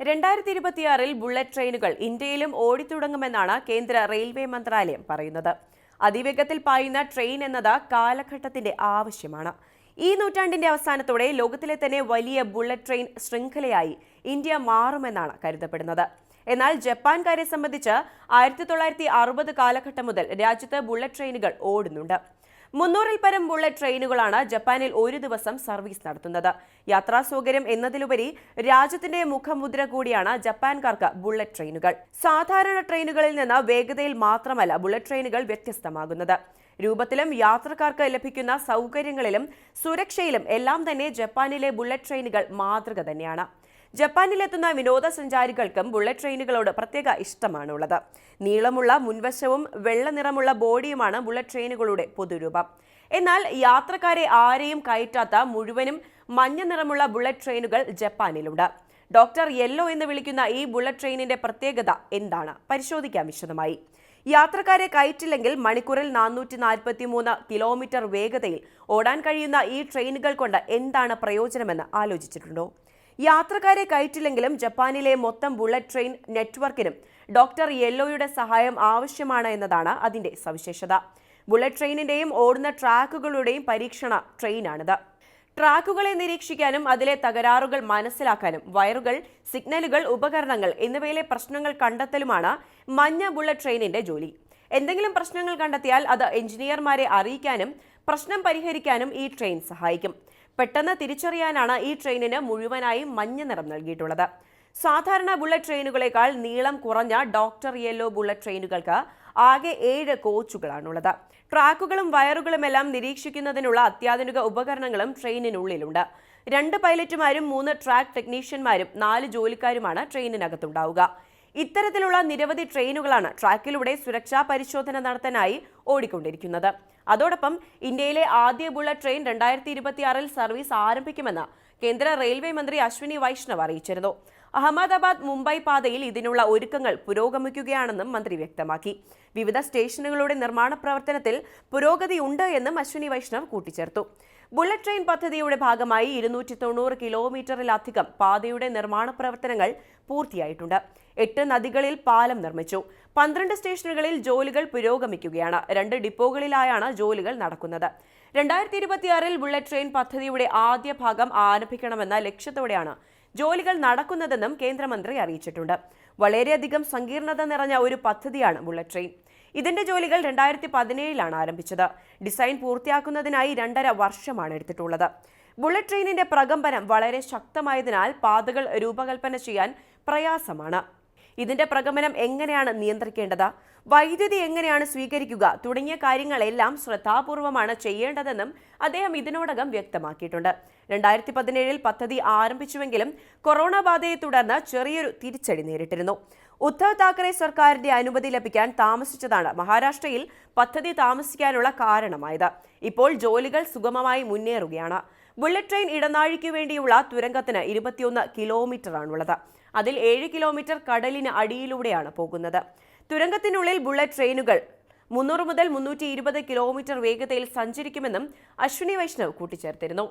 രണ്ടായിരത്തി ഇരുപത്തിയാറിൽ ബുള്ളറ്റ് ട്രെയിനുകൾ ഇന്ത്യയിലും ഓടിത്തുടങ്ങുമെന്നാണ് കേന്ദ്ര റെയിൽവേ മന്ത്രാലയം പറയുന്നത്. അതിവേഗത്തിൽ പായുന്ന ട്രെയിൻ എന്നത് കാലഘട്ടത്തിന്റെ ആവശ്യമാണ്. ഈ നൂറ്റാണ്ടിന്റെ അവസാനത്തോടെ ലോകത്തിലെ തന്നെ വലിയ ബുള്ളറ്റ് ട്രെയിൻ ശൃംഖലയായി ഇന്ത്യ മാറുമെന്നാണ് കരുതപ്പെടുന്നത്. എന്നാൽ ജപ്പാൻകാരെ സംബന്ധിച്ച് ആയിരത്തി തൊള്ളായിരത്തി അറുപത് കാലഘട്ടം മുതൽ രാജ്യത്ത് ബുള്ളറ്റ് ട്രെയിനുകൾ ഓടുന്നുണ്ട്. മുന്നൂറിൽ പരം ബുള്ളറ്റ് ട്രെയിനുകളാണ് ജപ്പാനിൽ ഒരു ദിവസം സർവീസ് നടത്തുന്നത്. യാത്രാ സൗകര്യം എന്നതിലുപരി രാജ്യത്തിന്റെ മുഖമുദ്ര കൂടിയാണ് ജപ്പാൻകാർക്ക് ബുള്ളറ്റ് ട്രെയിനുകൾ സാധാരണ ട്രെയിനുകളിൽ നിന്ന് വേഗതയിൽ മാത്രമല്ല ബുള്ളറ്റ് ട്രെയിനുകൾ വ്യത്യസ്തമാകുന്നത്. രൂപത്തിലും യാത്രക്കാർക്ക് ലഭിക്കുന്ന സൗകര്യങ്ങളിലും സുരക്ഷയിലും എല്ലാം തന്നെ ജപ്പാനിലെ ബുള്ളറ്റ് ട്രെയിനുകൾ മാതൃക തന്നെയാണ്. ജപ്പാനിലെത്തുന്ന വിനോദസഞ്ചാരികൾക്കും ബുള്ളറ്റ് ട്രെയിനുകളോട് പ്രത്യേക ഇഷ്ടമാണുള്ളത്. നീളമുള്ള മുൻവശവും വെള്ള നിറമുള്ള ബോഡിയുമാണ് ബുള്ളറ്റ് ട്രെയിനുകളുടെ പൊതുരൂപം. എന്നാൽ യാത്രക്കാരെ ആരെയും കയറ്റാത്ത മുഴുവനും മഞ്ഞ നിറമുള്ള ബുള്ളറ്റ് ട്രെയിനുകൾ ജപ്പാനിലുണ്ട്. ഡോക്ടർ യെല്ലോ എന്ന് വിളിക്കുന്ന ഈ ബുള്ളറ്റ് ട്രെയിനിന്റെ പ്രത്യേകത എന്താണ്? പരിശോധിക്കാം വിശദമായി. യാത്രക്കാരെ കയറ്റില്ലെങ്കിൽ മണിക്കൂറിൽ നാനൂറ്റി നാൽപ്പത്തി മൂന്ന് കിലോമീറ്റർ വേഗതയിൽ ഓടാൻ കഴിയുന്ന ഈ ട്രെയിനുകൾ കൊണ്ട് എന്താണ് പ്രയോജനമെന്ന് ആലോചിച്ചിട്ടുണ്ടോ? യാത്രക്കാരെ കയറ്റില്ലെങ്കിലും ജപ്പാനിലെ മൊത്തം ബുള്ളറ്റ് ട്രെയിൻ നെറ്റ്വർക്കിനും ഡോക്ടർ യെല്ലോയുടെ സഹായം ആവശ്യമാണ് എന്നതാണ് അതിന്റെ സവിശേഷത. ബുള്ളറ്റ് ട്രെയിനിന്റെയും ഓടുന്ന ട്രാക്കുകളുടെയും പരീക്ഷണ ട്രെയിനാണിത്. ട്രാക്കുകളെ നിരീക്ഷിക്കാനും അതിലെ തകരാറുകൾ മനസ്സിലാക്കാനും വയറുകൾ സിഗ്നലുകൾ ഉപകരണങ്ങൾ എന്നിവയിലെ പ്രശ്നങ്ങൾ കണ്ടെത്തലുമാണ് മഞ്ഞ ബുള്ളറ്റ് ട്രെയിനിന്റെ ജോലി. എന്തെങ്കിലും പ്രശ്നങ്ങൾ കണ്ടെത്തിയാൽ അത് എഞ്ചിനീയർമാരെ അറിയിക്കാനും പ്രശ്നം പരിഹരിക്കാനും ഈ ട്രെയിൻ സഹായിക്കും. പെട്ടെന്ന് തിരിച്ചറിയാനാണ് ഈ ട്രെയിനിന് മുഴുവനായി മഞ്ഞ നിറം നൽകിയിട്ടുള്ളത്. സാധാരണ ബുള്ളറ്റ് ട്രെയിനുകളേക്കാൾ നീളം കുറഞ്ഞ ഡോക്ടർ യെല്ലോ ബുള്ളറ്റ് ട്രെയിനുകൾക്ക് ആകെ ഏഴ് കോച്ചുകളാണുള്ളത്. ട്രാക്കുകളും വയറുകളുമെല്ലാം നിരീക്ഷിക്കുന്നതിനുള്ള അത്യാധുനിക ഉപകരണങ്ങളും ട്രെയിനിനുള്ളിലുണ്ട്. രണ്ട് പൈലറ്റുമാരും മൂന്ന് ട്രാക്ക് ടെക്നീഷ്യന്മാരും നാല് ജോലിക്കാരുമാണ് ട്രെയിനിനകത്തുണ്ടാവുക. ഇത്തരത്തിലുള്ള നിരവധി ട്രെയിനുകളാണ് ട്രാക്കിലൂടെ സുരക്ഷാ പരിശോധന നടത്താനായി ഓടിക്കൊണ്ടിരിക്കുന്നത്. അതോടൊപ്പം ഇന്ത്യയിലെ ആദ്യ ബുള്ളറ്റ് ട്രെയിൻ രണ്ടായിരത്തി ഇരുപത്തിയാറിൽ സർവീസ് ആരംഭിക്കുമെന്ന് കേന്ദ്ര റെയിൽവേ മന്ത്രി അശ്വിനി വൈഷ്ണവ് അറിയിച്ചിരുന്നു. അഹമ്മദാബാദ് മുംബൈ പാതയിൽ ഇതിനുള്ള ഒരുക്കങ്ങൾ പുരോഗമിക്കുകയാണെന്നും മന്ത്രി വ്യക്തമാക്കി. വിവിധ സ്റ്റേഷനുകളുടെ നിർമ്മാണ പ്രവർത്തനത്തിൽ പുരോഗതിയുണ്ട് എന്നും അശ്വിനി വൈഷ്ണവ് കൂട്ടിച്ചേർത്തു. ബുള്ളറ്റ് ട്രെയിൻ പദ്ധതിയുടെ ഭാഗമായി ഇരുന്നൂറ്റി തൊണ്ണൂറ് കിലോമീറ്ററിലധികം പാതയുടെ നിർമ്മാണ പ്രവർത്തനങ്ങൾ പൂർത്തിയായിട്ടുണ്ട്. എട്ട് നദികളിൽ പാലം നിർമ്മിച്ചു. പന്ത്രണ്ട് സ്റ്റേഷനുകളിൽ ജോലികൾ പുരോഗമിക്കുകയാണ്. രണ്ട് ഡിപ്പോകളിലായാണ് ജോലികൾ നടക്കുന്നത്. രണ്ടായിരത്തി ഇരുപത്തിയാറിൽ ബുള്ളറ്റ് ട്രെയിൻ പദ്ധതിയുടെ ആദ്യ ഭാഗം ആരംഭിക്കണമെന്ന ലക്ഷ്യത്തോടെയാണ് ജോലികൾ നടക്കുന്നതെന്നും കേന്ദ്രമന്ത്രി അറിയിച്ചിട്ടുണ്ട്. വളരെയധികം സങ്കീർണത നിറഞ്ഞ ഒരു പദ്ധതിയാണ് ബുള്ളറ്റ് ട്രെയിൻ. ഇതിന്റെ ജോലികൾ രണ്ടായിരത്തി പതിനേഴിലാണ് ആരംഭിച്ചത്. ഡിസൈൻ പൂർത്തിയാക്കുന്നതിനായി രണ്ടര വർഷമാണ് എടുത്തിട്ടുള്ളത്. ബുള്ളറ്റ് ട്രെയിനിന്റെ പ്രകമ്പനം വളരെ ശക്തമായതിനാൽ പാതകൾ രൂപകൽപ്പന ചെയ്യാൻ പ്രയാസമാണ്. ഇതിന്റെ പ്രഗമനം എങ്ങനെയാണ് നിയന്ത്രിക്കേണ്ടത്? വൈദ്യുതി എങ്ങനെയാണ് സ്വീകരിക്കുക? തുടങ്ങിയ കാര്യങ്ങളെല്ലാം ശ്രദ്ധാപൂർവമാണ് ചെയ്യേണ്ടതെന്നും അദ്ദേഹം ഇതിനോടകം വ്യക്തമാക്കിയിട്ടുണ്ട്. രണ്ടായിരത്തി പതിനേഴിൽ പദ്ധതി ആരംഭിച്ചുവെങ്കിലും കൊറോണ ബാധയെ തുടർന്ന് ചെറിയൊരു തിരിച്ചടി നേരിട്ടിരുന്നു. ഉദ്ധവ് താക്കറെ സർക്കാരിന്റെ അനുമതി ലഭിക്കാൻ താമസിച്ചതാണ് മഹാരാഷ്ട്രയിൽ പദ്ധതി താമസിക്കാനുള്ള കാരണമായത്. ഇപ്പോൾ ജോലികൾ സുഗമമായി മുന്നേറുകയാണ്. ബുള്ളറ്റ് ട്രെയിൻ ഇടനാഴിക്കു വേണ്ടിയുള്ള തുരങ്കത്തിന് ഇരുപത്തിയൊന്ന് കിലോമീറ്ററാണുള്ളത്. അതിൽ ഏഴ് കിലോമീറ്റർ കടലിന് അടിയിലൂടെയാണ് പോകുന്നത്. തുരങ്കത്തിനുള്ളിൽ ബുള്ളറ്റ് ട്രെയിനുകൾ മുന്നൂറ് മുതൽ മുന്നൂറ്റി ഇരുപത് കിലോമീറ്റർ വേഗതയിൽ സഞ്ചരിക്കുമെന്നും അശ്വിനി വൈഷ്ണവ് കൂട്ടിച്ചേർത്തിരുന്നു.